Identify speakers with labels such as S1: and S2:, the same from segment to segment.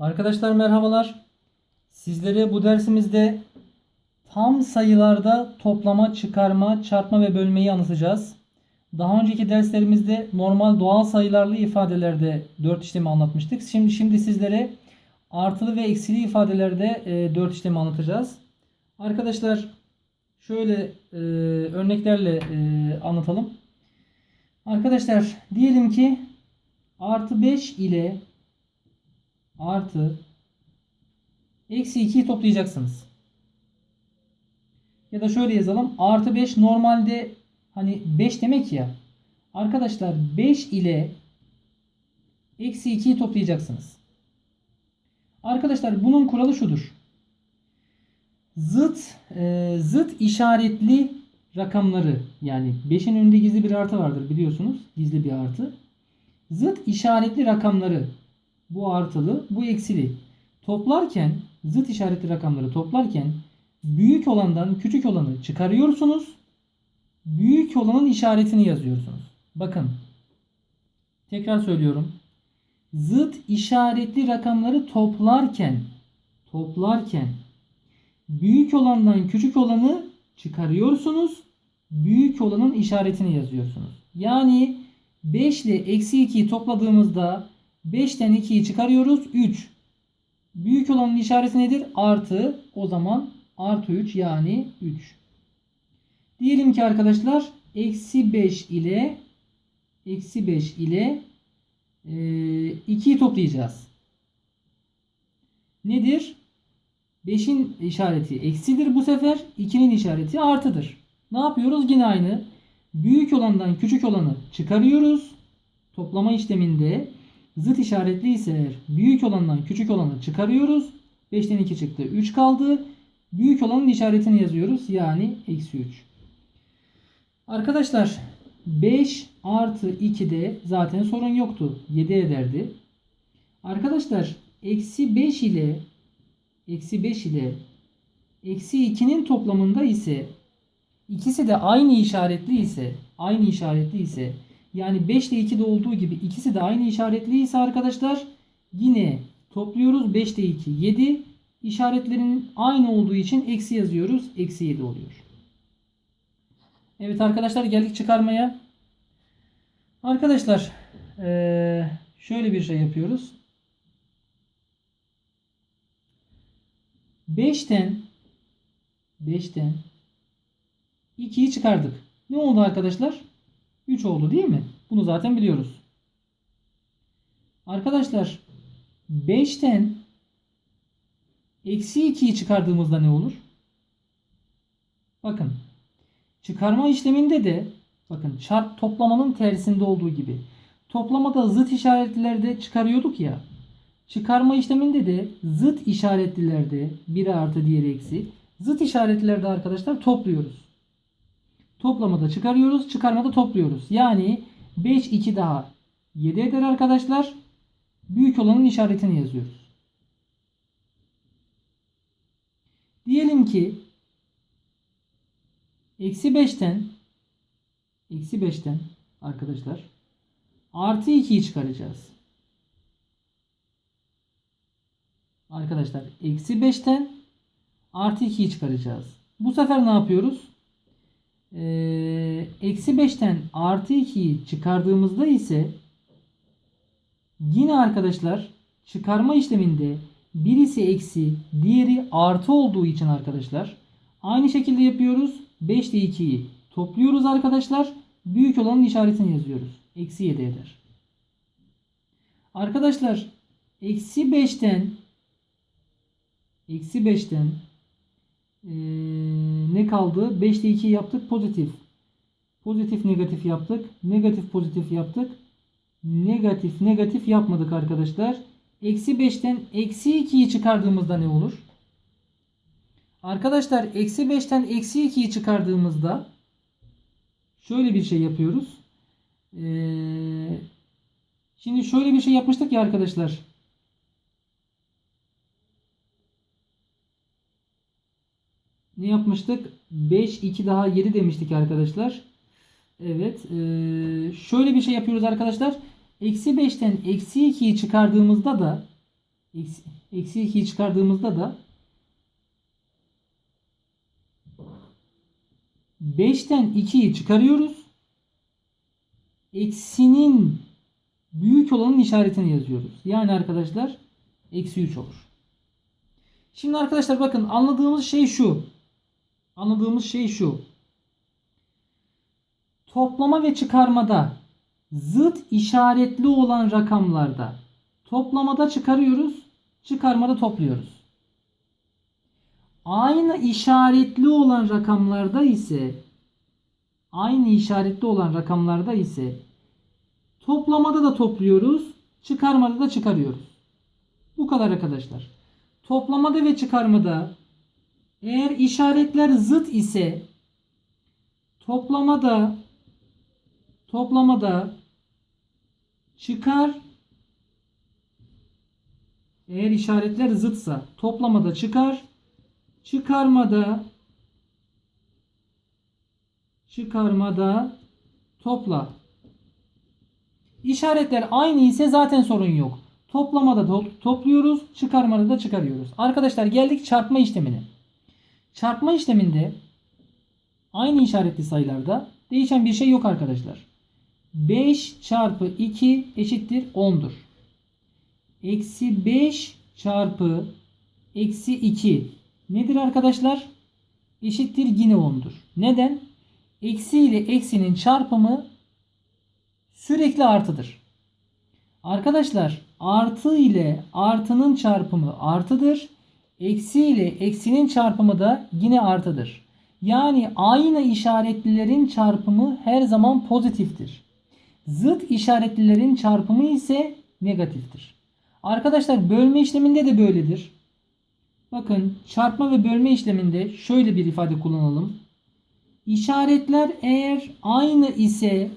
S1: Arkadaşlar merhabalar. Sizlere bu dersimizde tam sayılarda toplama, çıkarma, çarpma ve bölmeyi anlatacağız. Daha önceki derslerimizde normal doğal sayılarlı ifadelerde 4 işlemi anlatmıştık. Şimdi şimdi sizlere artılı ve eksili ifadelerde 4 işlemi anlatacağız. Arkadaşlar şöyle e, örneklerle e, anlatalım. Arkadaşlar diyelim ki artı 5 ile artı eksi 2'yi toplayacaksınız. Ya da şöyle yazalım. Artı 5 normalde hani 5 demek ya. Arkadaşlar 5 ile eksi 2'yi toplayacaksınız. Arkadaşlar bunun kuralı şudur. Zıt e, zıt işaretli rakamları yani 5'in önünde gizli bir artı vardır biliyorsunuz. Gizli bir artı. Zıt işaretli rakamları bu artılı, bu eksili. Toplarken zıt işaretli rakamları toplarken büyük olandan küçük olanı çıkarıyorsunuz. Büyük olanın işaretini yazıyorsunuz. Bakın. Tekrar söylüyorum. Zıt işaretli rakamları toplarken toplarken büyük olandan küçük olanı çıkarıyorsunuz. Büyük olanın işaretini yazıyorsunuz. Yani 5 ile eksi 2'yi topladığımızda 5'ten 2'yi çıkarıyoruz. 3. Büyük olanın işareti nedir? Artı. O zaman artı 3 yani 3. Diyelim ki arkadaşlar eksi 5 ile eksi 5 ile e, 2'yi toplayacağız. Nedir? 5'in işareti eksidir bu sefer. 2'nin işareti artıdır. Ne yapıyoruz? Yine aynı. Büyük olandan küçük olanı çıkarıyoruz. Toplama işleminde zıt işaretli ise eğer büyük olandan küçük olanı çıkarıyoruz. 5'ten 2 çıktı. 3 kaldı. Büyük olanın işaretini yazıyoruz. Yani eksi 3. Arkadaşlar 5 artı 2'de zaten sorun yoktu. 7 ederdi. Arkadaşlar eksi 5 ile eksi 5 ile eksi 2'nin toplamında ise ikisi de aynı işaretli ise aynı işaretli ise yani 5 ile 2'de olduğu gibi ikisi de aynı işaretli ise arkadaşlar yine topluyoruz 5 ile 2 7 işaretlerin aynı olduğu için eksi yazıyoruz. Eksi 7 oluyor. Evet arkadaşlar geldik çıkarmaya. Arkadaşlar şöyle bir şey yapıyoruz. 5'ten 5'ten 2'yi çıkardık. Ne oldu arkadaşlar? 3 oldu değil mi? Bunu zaten biliyoruz. Arkadaşlar 5'ten eksi 2'yi çıkardığımızda ne olur? Bakın çıkarma işleminde de bakın çarp toplamanın tersinde olduğu gibi toplamada zıt işaretlerde çıkarıyorduk ya çıkarma işleminde de zıt işaretlilerde biri artı diğeri eksi zıt işaretlilerde arkadaşlar topluyoruz. Toplamada çıkarıyoruz, çıkarmada topluyoruz. Yani 5 2 daha 7 eder arkadaşlar. Büyük olanın işaretini yazıyoruz. Diyelim ki eksi 5'ten eksi 5'ten arkadaşlar artı 2'yi çıkaracağız. Arkadaşlar eksi 5'ten artı 2'yi çıkaracağız. Bu sefer ne yapıyoruz? Ee, eksi 5'ten artı 2'yi çıkardığımızda ise yine arkadaşlar çıkarma işleminde birisi eksi diğeri artı olduğu için arkadaşlar aynı şekilde yapıyoruz. 5 ile 2'yi topluyoruz arkadaşlar. Büyük olanın işaretini yazıyoruz. Eksi 7 eder. Arkadaşlar eksi 5'ten eksi 5'ten ee, ne kaldı? 5 ile 2 yaptık pozitif. Pozitif negatif yaptık. Negatif pozitif yaptık. Negatif negatif yapmadık arkadaşlar. Eksi 5'ten eksi 2'yi çıkardığımızda ne olur? Arkadaşlar eksi 5'ten eksi 2'yi çıkardığımızda şöyle bir şey yapıyoruz. Ee, şimdi şöyle bir şey yapmıştık ya arkadaşlar. Ne yapmıştık? 5, 2 daha 7 demiştik arkadaşlar. Evet. E, şöyle bir şey yapıyoruz arkadaşlar. Eksi 5'ten eksi 2'yi çıkardığımızda da Eksi, eksi 2'yi çıkardığımızda da 5'ten 2'yi çıkarıyoruz. Eksinin büyük olanın işaretini yazıyoruz. Yani arkadaşlar eksi 3 olur. Şimdi arkadaşlar bakın anladığımız şey şu. Anladığımız şey şu. Toplama ve çıkarmada zıt işaretli olan rakamlarda toplamada çıkarıyoruz, çıkarmada topluyoruz. Aynı işaretli olan rakamlarda ise aynı işaretli olan rakamlarda ise toplamada da topluyoruz, çıkarmada da çıkarıyoruz. Bu kadar arkadaşlar. Toplamada ve çıkarmada eğer işaretler zıt ise toplamada toplamada çıkar eğer işaretler zıtsa toplamada çıkar çıkarmada çıkarmada topla. İşaretler aynı ise zaten sorun yok. Toplamada to- topluyoruz, çıkarmada da çıkarıyoruz. Arkadaşlar geldik çarpma işlemine. Çarpma işleminde aynı işaretli sayılarda değişen bir şey yok arkadaşlar. 5 çarpı 2 eşittir 10'dur. Eksi 5 çarpı eksi 2 nedir arkadaşlar? Eşittir yine 10'dur. Neden? Eksi ile eksinin çarpımı sürekli artıdır. Arkadaşlar artı ile artının çarpımı artıdır. Eksi ile eksinin çarpımı da yine artıdır. Yani aynı işaretlilerin çarpımı her zaman pozitiftir. Zıt işaretlilerin çarpımı ise negatiftir. Arkadaşlar bölme işleminde de böyledir. Bakın çarpma ve bölme işleminde şöyle bir ifade kullanalım. İşaretler eğer aynı ise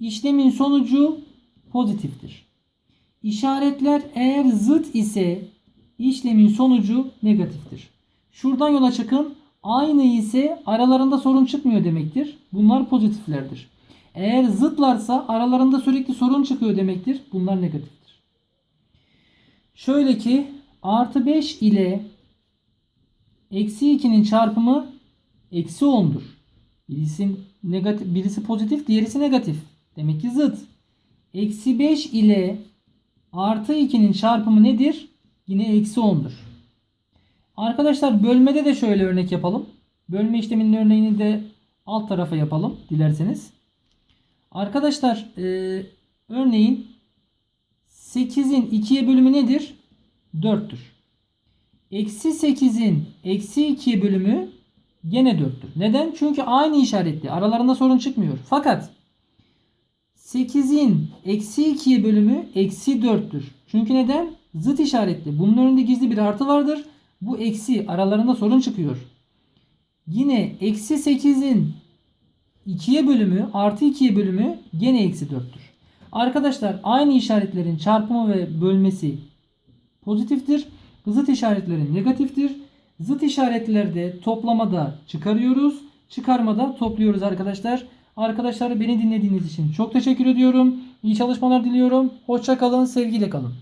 S1: işlemin sonucu pozitiftir. İşaretler eğer zıt ise işlemin sonucu negatiftir. Şuradan yola çıkın. Aynı ise aralarında sorun çıkmıyor demektir. Bunlar pozitiflerdir. Eğer zıtlarsa aralarında sürekli sorun çıkıyor demektir. Bunlar negatiftir. Şöyle ki artı 5 ile eksi 2'nin çarpımı eksi 10'dur. Birisi, negatif, birisi pozitif diğerisi negatif. Demek ki zıt. Eksi 5 ile artı 2'nin çarpımı nedir? Yine eksi 10'dur. Arkadaşlar bölmede de şöyle örnek yapalım. Bölme işleminin örneğini de alt tarafa yapalım dilerseniz. Arkadaşlar e, örneğin 8'in 2'ye bölümü nedir? 4'tür. Eksi 8'in eksi 2'ye bölümü gene 4'tür. Neden? Çünkü aynı işaretli. Aralarında sorun çıkmıyor. Fakat 8'in eksi 2'ye bölümü eksi 4'tür. Çünkü neden? Zıt işaretli. Bunun önünde gizli bir artı vardır. Bu eksi aralarında sorun çıkıyor. Yine eksi 8'in 2'ye bölümü artı 2'ye bölümü gene eksi 4'tür. Arkadaşlar aynı işaretlerin çarpımı ve bölmesi pozitiftir. Zıt işaretlerin negatiftir. Zıt işaretlerde toplamada çıkarıyoruz. Çıkarmada topluyoruz arkadaşlar. Arkadaşlar beni dinlediğiniz için çok teşekkür ediyorum. İyi çalışmalar diliyorum. Hoşça kalın, sevgiyle kalın.